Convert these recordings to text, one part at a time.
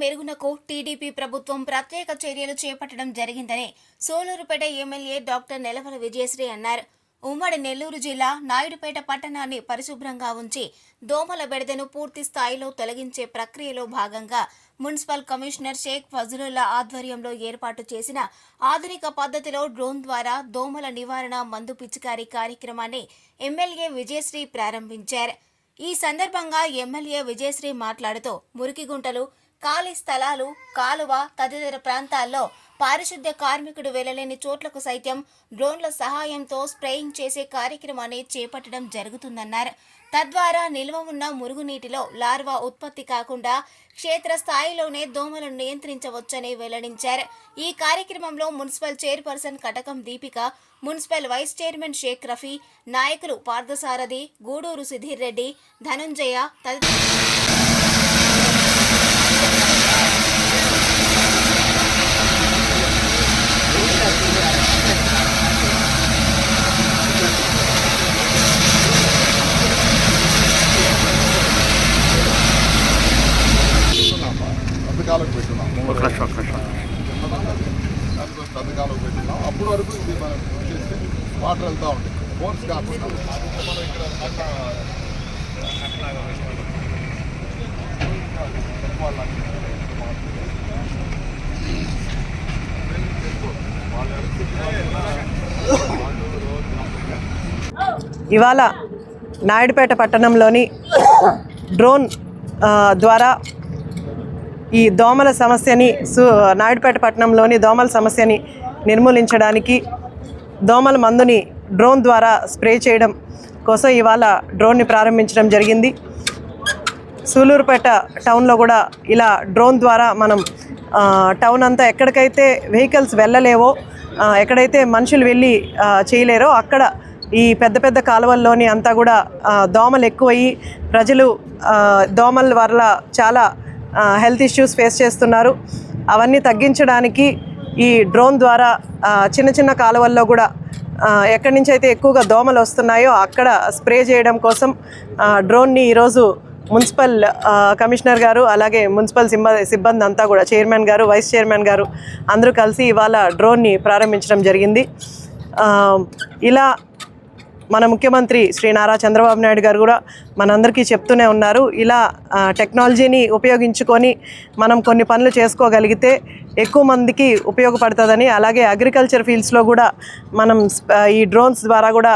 పెరుగునకు TDP ప్రభుత్వం ప్రత్యేక చర్యలు చేపట్టడం జరిగిందని సోలూరుపేట ఎమ్మెల్యే డాక్టర్ నెలవల విజయశ్రీ అన్నారు. ఉమ్మడి నెల్లూరు జిల్లా నాయుడుపేట పట్టణాన్ని పరిశుభ్రంగా ఉంచి దోమల బెడదను పూర్తి స్థాయిలో తొలగించే ప్రక్రియలో భాగంగా మున్సిపల్ కమిషనర్ షేక్ ఫజలుల్లా ఆధ్వర్యంలో ఏర్పాటు చేసిన ఆధునిక పద్ధతిలో డ్రోన్ ద్వారా దోమల నివారణ మందు పిచికారీ కార్యక్రమాన్ని ఎమ్మెల్యే విజయశ్రీ ప్రారంభించారు. ఈ సందర్భంగా ఎమ్మెల్యే విజయశ్రీ మాట్లాడుతూ మురికిగుంటలు ఖాళీ స్థలాలు కాలువ తదితర ప్రాంతాల్లో పారిశుద్ధ్య కార్మికుడు వెళ్ళలేని చోట్లకు సైతం డ్రోన్ల సహాయంతో స్ప్రేయింగ్ చేసే కార్యక్రమాన్ని చేపట్టడం జరుగుతుందన్నారు. తద్వారా నిల్వ ఉన్న మురుగునీటిలో లార్వా ఉత్పత్తి కాకుండా క్షేత్ర స్థాయిలోనే దోమలను నియంత్రించవచ్చని వెల్లడించారు. ఈ కార్యక్రమంలో municipal chairperson Katakam Deepika municipal vice chairman Sheikh Rafi నాయకులు పార్థసారథి గూడూరు సుధీర్ రెడ్డి ధనుంజయ తదితర అప్పటి వరకు ఇది మనం చేస్తే వాటర్ వెళ్తూ ఉంటాయి ఫోన్స్ కాకుండా మనం ఇక్కడ ఇవాళ నాయుడుపేట పట్టణంలోని డ్రోన్ ద్వారా ఈ దోమల సమస్యని సు నాయుడుపేట పట్టణంలోని దోమల సమస్యని నిర్మూలించడానికి దోమల మందుని డ్రోన్ ద్వారా స్ప్రే చేయడం కోసం ఇవాళ డ్రోన్ని ప్రారంభించడం జరిగింది. సూలూరుపేట టౌన్లో కూడా ఇలా డ్రోన్ ద్వారా మనం టౌన్ అంతా ఎక్కడికైతే వెహికల్స్ వెళ్ళలేవో ఎక్కడైతే మనుషులు వెళ్ళి చేయలేరో అక్కడ ఈ పెద్ద పెద్ద కాలువల్లోని అంతా కూడా దోమలు ఎక్కువయ్యి ప్రజలు దోమల వల్ల చాలా హెల్త్ ఇష్యూస్ ఫేస్ చేస్తున్నారు. అవన్నీ తగ్గించడానికి ఈ డ్రోన్ ద్వారా చిన్న చిన్న కాలువల్లో కూడా ఎక్కడి నుంచి అయితే ఎక్కువగా దోమలు వస్తున్నాయో అక్కడ స్ప్రే చేయడం కోసం డ్రోన్ని ఈరోజు మున్సిపల్ కమిషనర్ గారు అలాగే మున్సిపల్ సిబ్బంది సిబ్బంది అంతా కూడా చైర్మన్ గారు వైస్ చైర్మన్ గారు అందరూ కలిసి ఇవాళ డ్రోన్ని ప్రారంభించడం జరిగింది. ఇలా మన ముఖ్యమంత్రి శ్రీ నారా చంద్రబాబు నాయుడు గారు కూడా మనందరికీ చెప్తూనే ఉన్నారు. ఇలా టెక్నాలజీని ఉపయోగించుకొని మనం కొన్ని పనులు చేసుకోగలిగితే ఎక్కువ మందికి ఉపయోగపడుతుందని అలాగే అగ్రికల్చర్ ఫీల్డ్స్లో కూడా మనం ఈ డ్రోన్స్ ద్వారా కూడా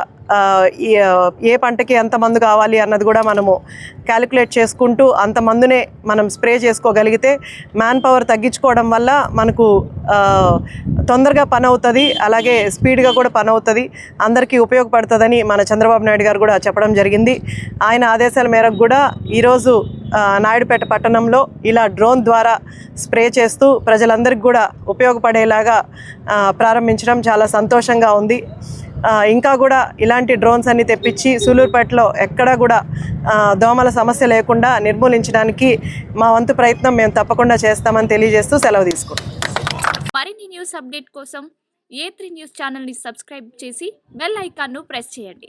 ఏ పంటకి ఎంత మందు కావాలి అన్నది కూడా మనము క్యాలిక్యులేట్ చేసుకుంటూ అంత మందునే మనం స్ప్రే చేసుకోగలిగితే మ్యాన్ పవర్ తగ్గించుకోవడం వల్ల మనకు తొందరగా పని అవుతుంది అలాగే స్పీడ్గా కూడా పని అవుతుంది అందరికీ ఉపయోగపడుతుందని మన చంద్రబాబు నాయుడు గారు కూడా చెప్పడం జరిగింది. ఆయన ఆదేశాల మేరకు కూడా ఈరోజు నాయుడుపేట పట్టణంలో ఇలా డ్రోన్ ద్వారా స్ప్రే చేస్తూ ప్రజలందరికీ కూడా ఉపయోగపడేలాగా ప్రారంభించడం చాలా సంతోషంగా ఉంది. ఇంకా కూడా ఇలాంటి డ్రోన్స్ అన్ని తెప్పించి సూలూరుపేటలో ఎక్కడా కూడా దోమల సమస్య లేకుండా నిర్మూలించడానికి మా వంతు ప్రయత్నం మేము తప్పకుండా చేస్తామని తెలియజేస్తూ సెలవు తీసుకుంటాం మరిన్ని న్యూస్ అప్డేట్ కోసం ఏ త్రీ న్యూస్ ఛానల్ని సబ్స్క్రైబ్ చేసి బెల్ ఐకాన్ను ప్రెస్ చేయండి.